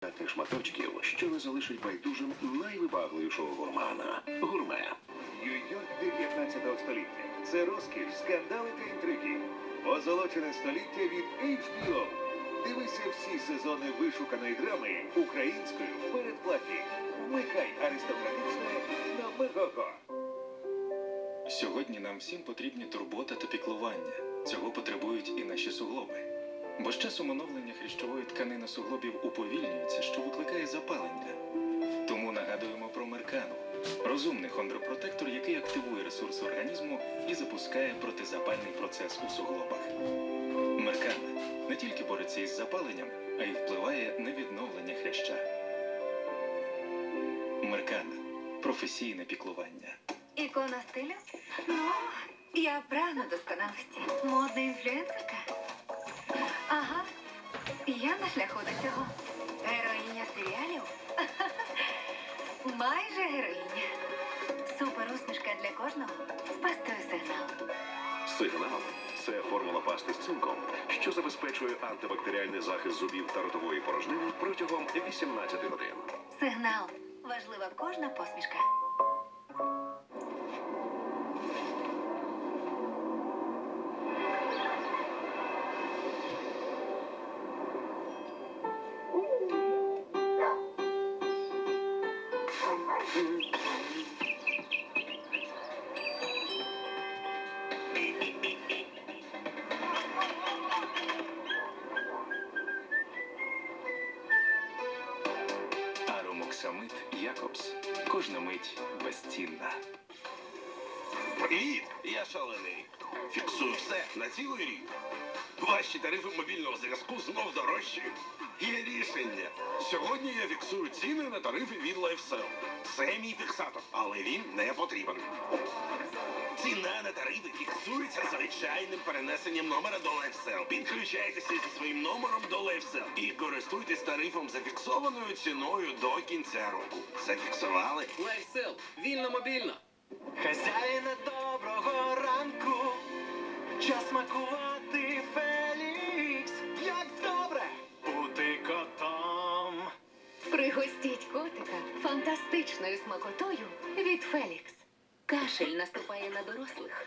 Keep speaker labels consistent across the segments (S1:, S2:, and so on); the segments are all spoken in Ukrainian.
S1: Тих шматочків, що не залишить байдужим найвибагливішого гурмана. Гурме.
S2: Нью-Йорк 19 століття. Це розкіш, скандали та інтриги. Позолочене століття від HBO. Дивися всі сезони вишуканої драми українською в передплаті. Вмикай аристократичне на Мегого.
S3: Сьогодні нам всім потрібні турбота та піклування. Цього потребують і наші суглоби. Бо з часом оновлення хрящової тканини суглобів уповільнюється, що викликає запалення. Тому нагадуємо про меркану розумний хондропротектор, який активує ресурси організму і запускає протизапальний процес у суглобах. Меркана не тільки бореться із запаленням, а й впливає на відновлення хряща. Меркана професійне піклування.
S4: Ікона стилю? Ну, я прагну досконалості. Модна інфлюенсерка? Ага. Я на шляху до цього. Героїня серіалів? Майже героїня. Супер усмішка для кожного з пастою сигнал.
S1: Сигнал це формула пасти з цинком, що забезпечує антибактеріальний захист зубів та ротової порожнини протягом 18 годин.
S4: Сигнал. Важлива кожна посмішка.
S3: Аромоксамид Якобс. Кожна мить безцінна.
S5: Привіт, я шалений. Фіксую все на цілий рік. Ваші тарифи мобільного зв'язку знов дорожчі. Є рішення. Сьогодні я фіксую ціни на тарифи від LifeSell. Це мій фіксатор, але він не потрібен. Ціна на тарифи фіксується звичайним перенесенням номера до LifeSell. Підключайтеся зі своїм номером до LifeSell і користуйтесь тарифом зафіксованою ціною до кінця року. Зафіксували?
S6: Лайфсел, вільно мобільно.
S7: Хазяїна доброго ранку, час смакувати Фелікс. Як добре бути котом.
S4: Пригостіть котика фантастичною смакотою від Фелікс. Кашель наступає на дорослих.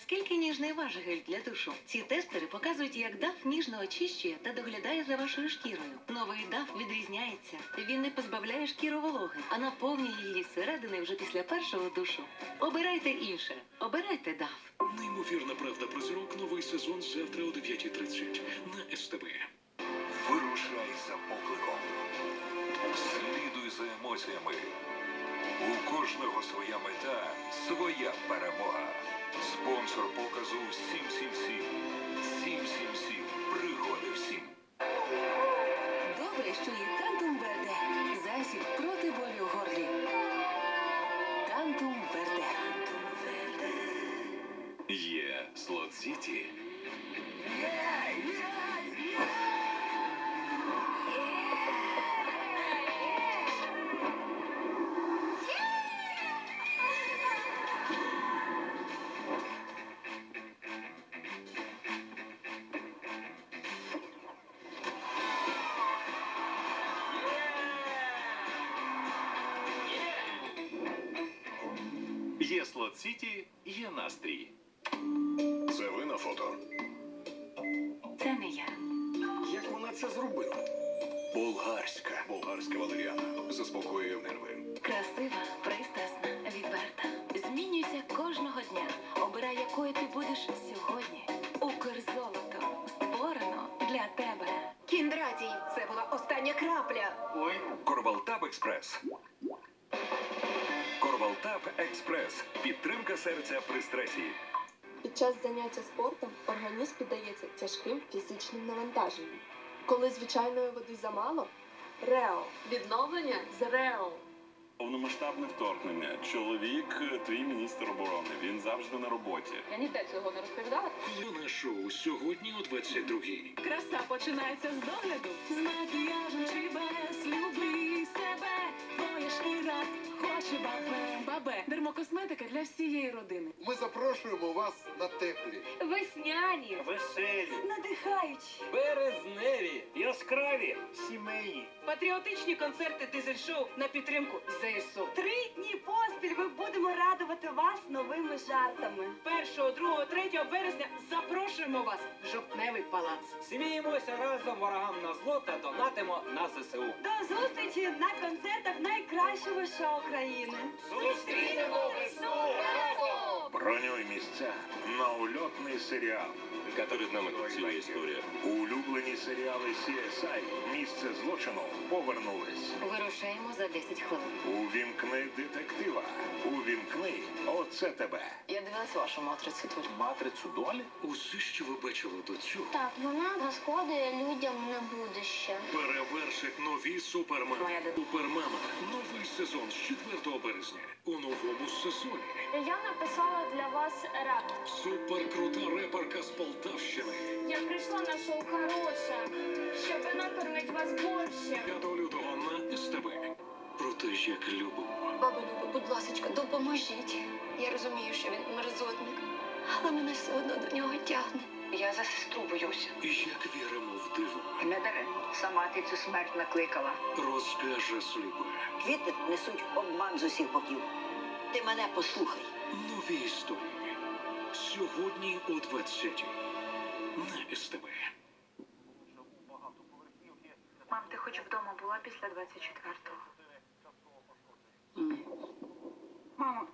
S8: Наскільки ніжний ваш гель для душу? Ці тестери показують, як даф ніжно очищує та доглядає за вашою шкірою. Новий даф відрізняється. Він не позбавляє шкіру вологи, а наповнює її зсередини вже після першого душу. Обирайте інше. Обирайте даф.
S9: Неймовірна правда про зірок новий сезон завтра о 9.30 на СТБ.
S5: Вирушай за покликом.
S9: Слідуй за емоціями. У кожного своя мета, своя перемога. Спонсор показу 777. 777. Пригоди всім.
S8: Добре, що є Тантум Верде. Засіб проти болю у горлі. Тантум Верде.
S9: Є Слот Сіті. Є Слот Сіті, є настрій.
S1: Це ви на фото.
S4: Це не я.
S1: Як вона це зробила? Болгарська. Болгарська валеріана. Заспокоює нерви.
S4: Красива, пристрасна, відверта. Змінюйся кожного дня. Обирай, якою ти будеш сьогодні. Укрзолото створено для тебе.
S8: Кіндратій, це була остання крапля.
S9: Ой. Корвалтаб Експрес. Серця при стресі.
S10: Під час заняття спортом організм піддається тяжким фізичним навантаженням. Коли звичайної води замало, Рео. Відновлення з Рео.
S11: повномасштабне вторгнення. Чоловік твій міністр оборони. Він завжди на роботі.
S10: Я ніде цього не розповідала.
S9: Юне шоу сьогодні о 22-й.
S12: Краса починається з догляду. З макіяжем чи без люби для всієї родини.
S13: Запрошуємо вас на теплі.
S10: Весняні.
S7: Веселі,
S12: Надихаючі.
S7: березневі, яскраві, сімейні.
S12: Патріотичні концерти дизель-шоу на підтримку ЗСУ. Три дні поспіль ми будемо радувати вас новими жартами. 1, 2, 3 березня запрошуємо вас в жовтневий палац.
S7: Сміємося разом ворогам на зло та донатимо на ЗСУ.
S12: До зустрічі на концертах найкращого шоу країни.
S7: Зустрінемо весну разом!
S14: Бронюй місця на ульотний серіал.
S11: Яка з нами тут ціла історія?
S14: Улюблені серіали CSI Місце злочину повернулись.
S8: Вирушаємо за 10 хвилин.
S14: Увімкни детектива. Увімкни оце тебе.
S8: Я дивилась вашу матрицю тут.
S11: Матрицю долі?
S9: Усе, що ви бачили до цього,
S10: Так, вона розкладує людям на будуще.
S9: Перевершить нові супермами. Супермама. Новий сезон з 4 березня. У новому сезоні.
S10: Я написала для вас реп.
S9: Суперкрута реперка з Полтавщини.
S10: Я прийшла на шоу хороше, щоб накормити вас більше.
S9: 5 лютого на СТБ. Про те, як любимо.
S10: Баба Люба, будь ласка, допоможіть. Я розумію, що він мерзотник, але мене все одно до нього тягне.
S15: Я за сестру боюся.
S9: І як віримо
S15: даремно. Сама ти цю смерть накликала.
S9: Розкаже Сліпе.
S16: Квіти несуть обман з усіх боків. Ти мене послухай.
S9: Нові історії. Сьогодні о 20 на СТБ.
S12: Мам, ти хоч вдома була після 24-го? Мамо,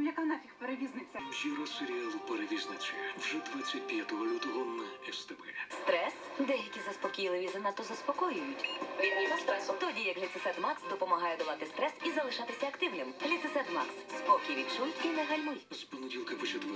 S12: ну яка нафіг перевізниця?
S9: Прем'єра серіалу Перевізниця вже 25 лютого на СТБ.
S8: Стрес? Деякі заспокійливі занадто заспокоюють. Відміна стресу. Тоді як Ліцесет Макс допомагає долати стрес і залишатися активним. Ліцесет Макс. Спокій відчуй і не гальмуй.
S9: З понеділка по четвер